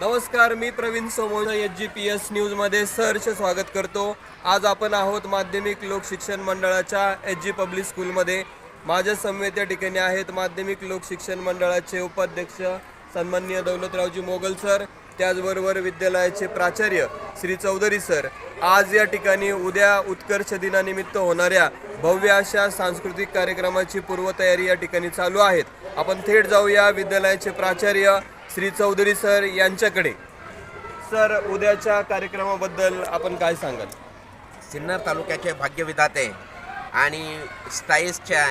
नमस्कार मी Praveen Somoja H G P S न्यूजमध्ये सहर्ष स्वागत करतो. आज आपण आहोत माध्यमिक लोक शिक्षण मंडळाच्या एच जी पब्लिक स्कूलमध्ये माझ्या समवेत या ठिकाणी आहेत माध्यमिक लोक शिक्षण मंडळाचे उपाध्यक्ष सन्माननीय दौलतरावजी मोगल सर. त्याचबरोबर विद्यालयाचे प्राचार्य श्री चौधरी सर आज या ठिकाणी उद्या उत्कर्ष दिनानिमित्त होणाऱ्या भव्य अशा सांस्कृतिक कार्यक्रमाची पूर्वतयारी या ठिकाणी चालू आहेत. आपण थेट जाऊया विद्यालयाचे प्राचार्य श्री चौधरी सर यांच्याकडे. सर उद्याच्या कार्यक्रमाबद्दल आपण काय सांगाल? सिन्नर तालुक्याचे भाग्यविधाते आणि स्टाईल्सच्या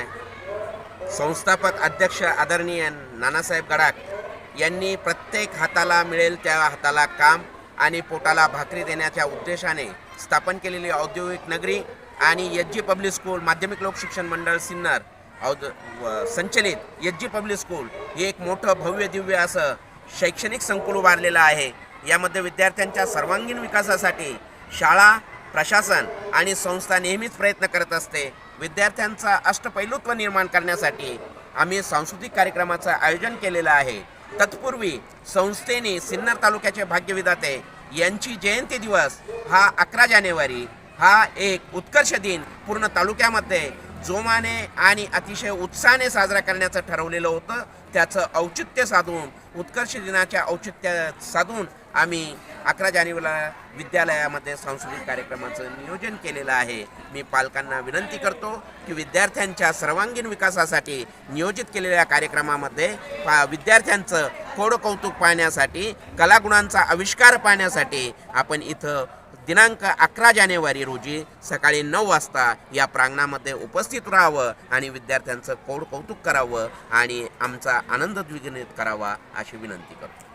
संस्थापक अध्यक्ष आदरणीय नानासाहेब गडाख यांनी प्रत्येक हाताला मिळेल त्या हाताला काम आणि पोटाला भाकरी देण्याच्या उद्देशाने स्थापन केलेली औद्योगिक नगरी आणि एच जी पब्लिक स्कूल माध्यमिक लोकशिक्षण मंडळ सिन्नर औद व- संचलित एच जी पब्लिक स्कूल हे एक मोठं भव्य दिव्य असं शैक्षणिक संकुल उभारलेलं आहे. यामध्ये विद्यार्थ्यांच्या सर्वांगीण विकासासाठी शाळा प्रशासन आणि संस्था नेहमीच प्रयत्न करत असते. विद्यार्थ्यांचा अष्टपैलुत्व निर्माण करण्यासाठी आम्ही सांस्कृतिक कार्यक्रमाचं आयोजन केलेलं आहे. तत्पूर्वी संस्थेने सिन्नर तालुक्याचे भाग्यविधाते यांची जयंती दिवस हा अकरा जानेवारी हा एक उत्कर्ष दिन पूर्ण तालुक्यामध्ये जोमाने आणि अतिशय उत्साहाने साजरा करण्याचं ठरवलेलं होतं. त्याचं औचित्य साधून उत्कर्ष दिनाच्या औचित्य साधून आम्ही अकरा जानेवारीला विद्यालयामध्ये सांस्कृतिक कार्यक्रमाचं नियोजन केलेलं आहे. मी पालकांना विनंती करतो की विद्यार्थ्यांच्या सर्वांगीण विकासासाठी नियोजित केलेल्या कार्यक्रमामध्ये पा विद्यार्थ्यांचं कोड कौतुक पाहण्यासाठी कलागुणांचा आविष्कार पाहण्यासाठी आपण इथं दिनांक अकरा जानेवारी रोजी सकाळी नऊ वाजता या प्रांगणामध्ये उपस्थित राहावं आणि विद्यार्थ्यांचं कोड कौतुक करावं आणि आमचा आनंद द्विगुणित करावा अशी विनंती करतो.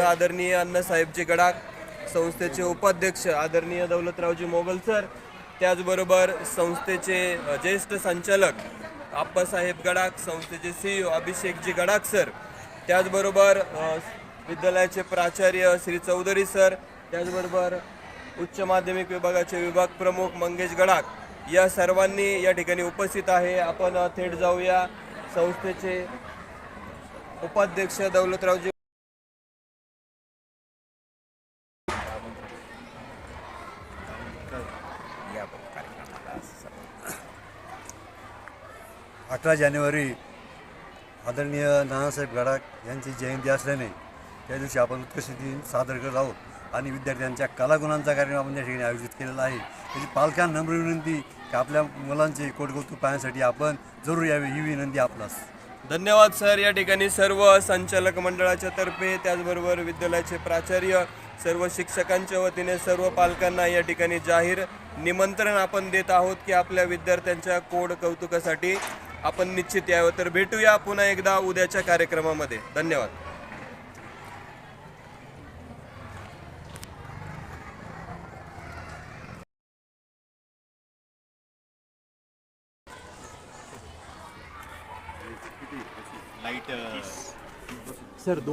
आदरणीय अण्णासाहेबजी गडाख संस्थेचे उपाध्यक्ष आदरणीय दौलतरावजी मोगल सर त्याचबरोबर संस्थेचे ज्येष्ठ संचालक आप्पासाहेब गडाख संस्थेचे सीईओ अभिषेकजी गडाख सर त्याचबरोबर विद्यालयाचे प्राचार्य श्री चौधरी सर त्याचबरोबर उच्च माध्यमिक विभागाचे विभाग प्रमुख मंगेश गडाख या सर्वांनी या ठिकाणी उपस्थित आहे. आपण थेट जाऊया संस्थेचे उपाध्यक्ष दौलतरावजी या कार्यक्रमाला सर्व अकरा जानेवारी आदरणीय नानासाहेब गडाख यांची जयंती असल्याने त्या दिवशी आपण उत्कृष्ट दिन सादर करत आहोत आणि विद्यार्थ्यांच्या कलागुणांचा कार्यक्रम आपण या ठिकाणी आयोजित केलेला आहे. त्याची पालकांना नम्र विनंती की आपल्या मुलांचे कोटकौतुक पाहण्यासाठी आपण जरूर यावे ही विनंती आपणास. धन्यवाद सर. या ठिकाणी सर्व संचालक मंडळाच्या तर्फे त्याचबरोबर विद्यालयाचे प्राचार्य सर्व शिक्षकांच्या वतीने सर्व पालकांना या ठिकाणी जाहीर निमंत्रण आपण देत आहोत की आपल्या विद्यार्थ्यांच्या कोड कौतुकासाठी आपण निश्चित यावं तर भेटूया पुन्हा एकदा उद्याच्या कार्यक्रमामध्ये. धन्यवाद. लाइट सर दोन